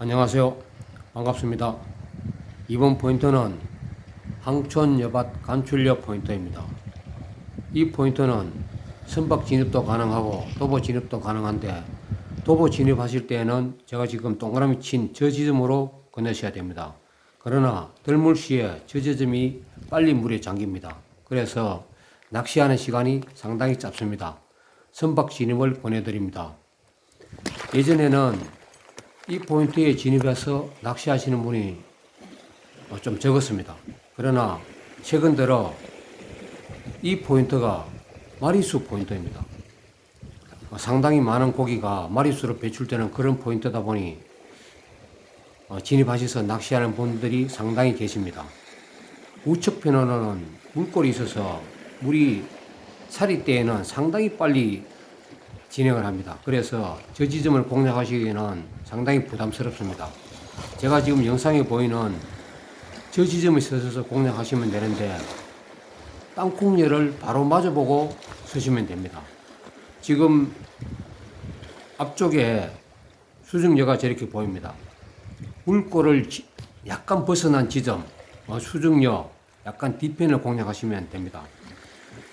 안녕하세요. 반갑습니다. 이번 포인트는 항촌 여밭 간출력 포인트입니다. 이 포인트는 선박 진입도 가능하고 도보 진입도 가능한데 도보 진입하실 때에는 제가 지금 동그라미 친 저 지점으로 건너셔야 됩니다. 그러나 들물 시에 저 지점이 빨리 물에 잠깁니다. 그래서 낚시하는 시간이 상당히 짧습니다. 선박 진입을 보내드립니다. 예전에는 이 포인트에 진입해서 낚시하시는 분이 어, 좀 적었습니다. 그러나 최근 들어 이 포인트가 마리수 포인트입니다. 어, 상당히 많은 고기가 마리수로 배출되는 그런 포인트다 보니 어, 진입하셔서 낚시하는 분들이 상당히 계십니다. 우측 편으로는 물골이 있어서 물이 살이 때에는 상당히 빨리 진행을 합니다. 그래서 저 지점을 공략하시기에는 상당히 부담스럽습니다. 제가 지금 영상에 보이는 저 지점에 서서 공략하시면 되는데 땅콩열을 바로 마주보고 서시면 됩니다. 지금 앞쪽에 수중여가 저렇게 보입니다. 물꼬를 지- 약간 벗어난 지점, 어, 수중여 약간 뒤편을 공략하시면 됩니다.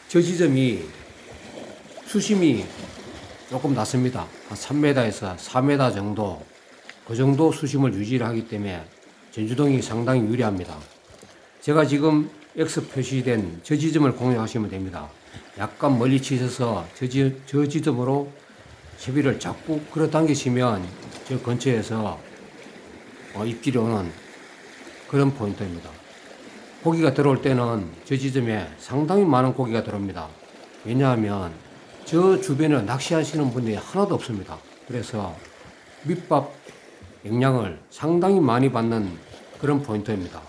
저 지점이 수심이 조금 낮습니다. 한 3m에서 4m 정도 그 정도 수심을 유지를 하기 때문에 전주동이 상당히 유리합니다. 제가 지금 X 표시된 저 지점을 공략하시면 됩니다. 약간 멀리 치셔서 저, 지, 저 지점으로 채비를 자꾸 끌어당기시면 저 근처에서 어, 입질이 오는 그런 포인트입니다. 고기가 들어올 때는 저 지점에 상당히 많은 고기가 들어옵니다. 왜냐하면 저 주변에 낚시하시는 분들이 하나도 없습니다. 그래서 밑밥 영양을 상당히 많이 받는 그런 포인트입니다.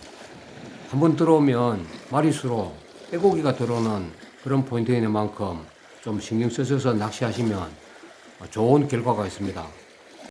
한번 들어오면 마리수로 빼고기가 들어오는 그런 포인트인 만큼 좀 신경 쓰셔서 낚시하시면 좋은 결과가 있습니다.